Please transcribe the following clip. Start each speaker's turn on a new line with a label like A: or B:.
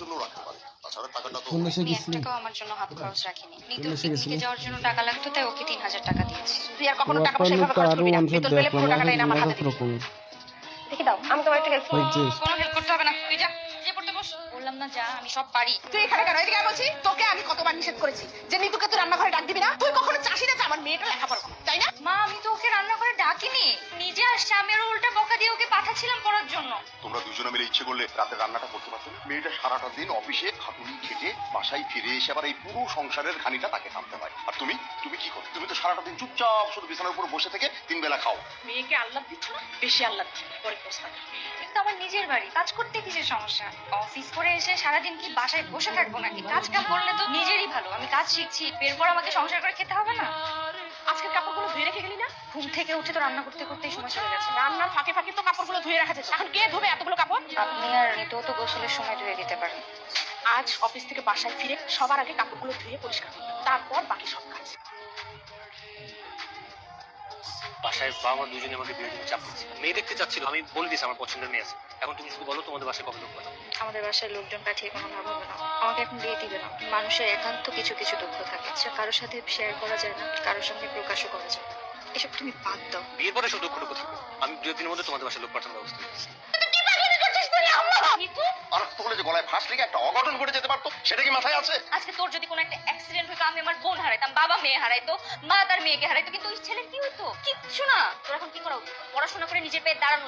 A: জন্য রাখতে পারে। তাছাড়া টাকাটা তো
B: আমি এক
C: গেছিলি।
B: টাকাও আমার জন্য হাত খরচ রাখিনি। নিতু
C: কোন
B: পিকনিকে যাওয়ার জন্য টাকা লাগতো তাই ওকে তিন হাজার টাকা দিয়েছি।
D: তুই আর কখনো টাকা পয়সা এভাবে খরচ করবি না। বেতন পেলে পুরো
C: দেখলাম
D: টাকাটা এনে আমার হাতে দিবি। দেখি দাও আমি তোমার একটা হেল্প
C: ওই
B: কোনো হেল্প করতে হবে না। তুই যা যে পড়তে বস। বললাম না যা আমি সব পারি।
D: তুই এখানে কেন? এদিকে আয় বলছি তোকে আমি কতবার নিষেধ করেছি যে নিতুকে তুই রান্নাঘরে ডাক দিবি না? তুই কখনো চাষি না আমার মেয়েটা লেখাপড়া করে, তাই না?
B: মা আমি তো ওকে রান্না ডাকিনি নিজে আসছে আমি আরও উল্টা বকা দিয়ে ওকে পাঠাচ্ছিলাম পড়ার জন্য।
A: তোমরা দুজনে মিলে ইচ্ছে করলে রাতে রান্নাটা করতে পারছ না মেয়েটা সারাটা দিন অফিসে খাটুনি খেটে বাসায় ফিরে এসে আবার এই পুরো সংসারের খানিটা তাকে থামতে হয়। আর তুমি? তুমি কি করো? তুমি তো সারাটা দিন চুপচাপ শুধু বিছানার উপর বসে থেকে তিন বেলা খাও।
D: মেয়েকে আল্লাহ দিচ্ছ না? বেশি আল্লাহ দিচ্ছ পরে প্রস্তাব
B: কিন্তু আমার নিজের বাড়ি। কাজ করতে কিসের সমস্যা? অফিস করে এসে সারাদিন কি বাসায় বসে থাকব নাকি? কাজ কাম করলে তো নিজেরই ভালো। আমি কাজ শিখছি। এরপর আমাকে সংসার করে খেতে হবে না?
D: আজকের কাপড়গুলো ধুয়ে রেখে গেলি না?
B: ঘুম থেকে উঠে তো রান্না করতে করতেই সময় চলে গেছে।
D: রান্নার ফাঁকে ফাঁকে তো কাপড়গুলো ধুয়ে রাখা যাচ্ছে। এখন কে ধোবে এতগুলো কাপড়?
B: আপনি আর নিতেও তো গোসলের সময় ধুয়ে দিতে পারেন।
D: আজ অফিস থেকে বাসায় ফিরে সবার আগে কাপড়গুলো ধুয়ে পরিষ্কার তারপর বাকি সব কাজ।
E: বাসায় বাবা মা দুজনে আমাকে বিয়ের জন্য চাপ দিচ্ছে মেয়ে দেখতে চাচ্ছিল আমি বলে দিয়েছি আমার পছন্দের মেয়ে আছে। এখন তুমি শুধু বলো তোমাদের বাসায় কবে লোক পাঠাবো?
B: আমাদের বাসায় লোকজন পাঠিয়ে কোনো লাভ হবে না। আমাকে এখন বিয়ে দিবে না। মানুষের একান্ত কিছু কিছু দুঃখ থাকে। সে কারোর সাথে শেয়ার করা যায় না কারোর সঙ্গে প্রকাশও করা যায় না। এসব তুমি বাদ দাও।
E: বিয়ের পরে সব দুঃখটুকু থাকবে। আমি দু দিনের মধ্যে তোমাদের বাসায় লোক পাঠানোর ব্যবস্থা করছি।
A: আর তখন যে গলায় ফাঁস লেগে একটা অঘটন ঘটে যেতে পারতো, সেটা কি মাথায় আছে?
B: আজকে তোর যদি কোনো একটা অ্যাক্সিডেন্ট হতো, আমি আমার বোন হারাইতাম, বাবা মেয়ে হারাইতো, মা তার মেয়েকে হারাইতো, কিন্তু ওই ছেলের কি হতো কিচ্ছু না। তোর এখন কি করা? পড়াশোনা করে নিজের পেয়ে দাঁড়ানো